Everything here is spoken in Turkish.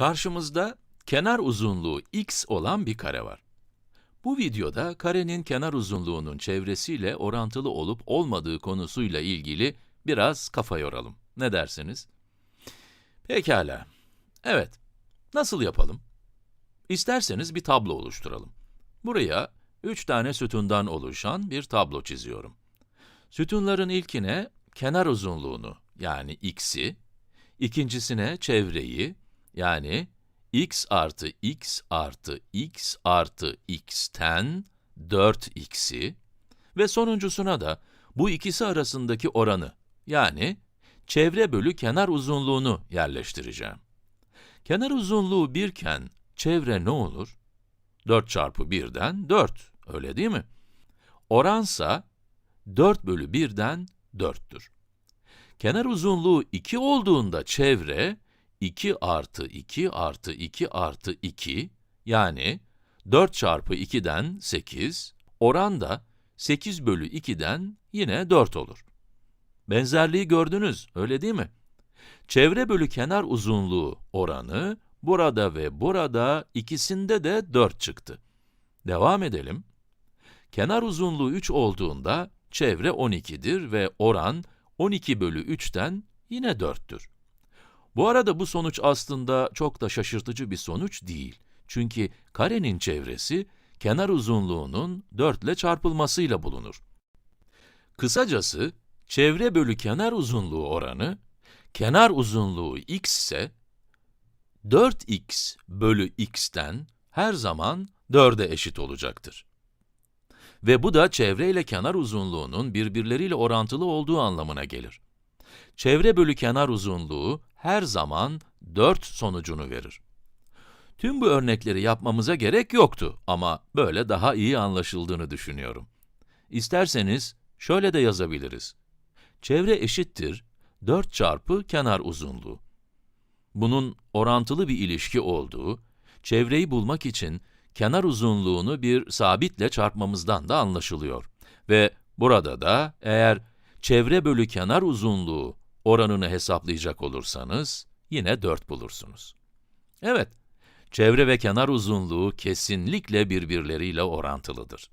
Karşımızda kenar uzunluğu x olan bir kare var. Bu videoda karenin kenar uzunluğunun çevresiyle orantılı olup olmadığı konusuyla ilgili biraz kafa yoralım. Ne dersiniz? Pekala. Evet. Nasıl yapalım? İsterseniz bir tablo oluşturalım. Buraya üç tane sütundan oluşan bir tablo çiziyorum. Sütunların ilkine kenar uzunluğunu yani x'i, ikincisine çevreyi yani x artı x artı x artı x'ten 4x'i ve sonuncusuna da bu ikisi arasındaki oranı yani çevre bölü kenar uzunluğunu yerleştireceğim. Kenar uzunluğu 1 iken çevre ne olur? 4 çarpı 1'den 4, öyle değil mi? Oransa 4 bölü 1'den 4'tür. Kenar uzunluğu 2 olduğunda çevre 2 artı 2 artı 2 artı 2 yani 4 çarpı 2'den 8, oran da 8 bölü 2'den yine 4 olur. Benzerliği gördünüz, öyle değil mi? Çevre bölü kenar uzunluğu oranı burada ve burada ikisinde de 4 çıktı. Devam edelim. Kenar uzunluğu 3 olduğunda çevre 12'dir ve oran 12 bölü 3'ten yine 4'tür. Bu arada bu sonuç aslında çok da şaşırtıcı bir sonuç değil. Çünkü karenin çevresi kenar uzunluğunun 4 ile çarpılmasıyla bulunur. Kısacası çevre bölü kenar uzunluğu oranı kenar uzunluğu x ise 4x bölü x'ten her zaman 4'e eşit olacaktır. Ve bu da çevre ile kenar uzunluğunun birbirleriyle orantılı olduğu anlamına gelir. Çevre bölü kenar uzunluğu her zaman 4 sonucunu verir. Tüm bu örnekleri yapmamıza gerek yoktu ama böyle daha iyi anlaşıldığını düşünüyorum. İsterseniz şöyle de yazabiliriz. Çevre eşittir 4 çarpı kenar uzunluğu. Bunun orantılı bir ilişki olduğu, çevreyi bulmak için kenar uzunluğunu bir sabitle çarpmamızdan da anlaşılıyor. Ve burada da eğer çevre bölü kenar uzunluğu oranını hesaplayacak olursanız yine 4 bulursunuz. Evet, çevre ve kenar uzunluğu kesinlikle birbirleriyle orantılıdır.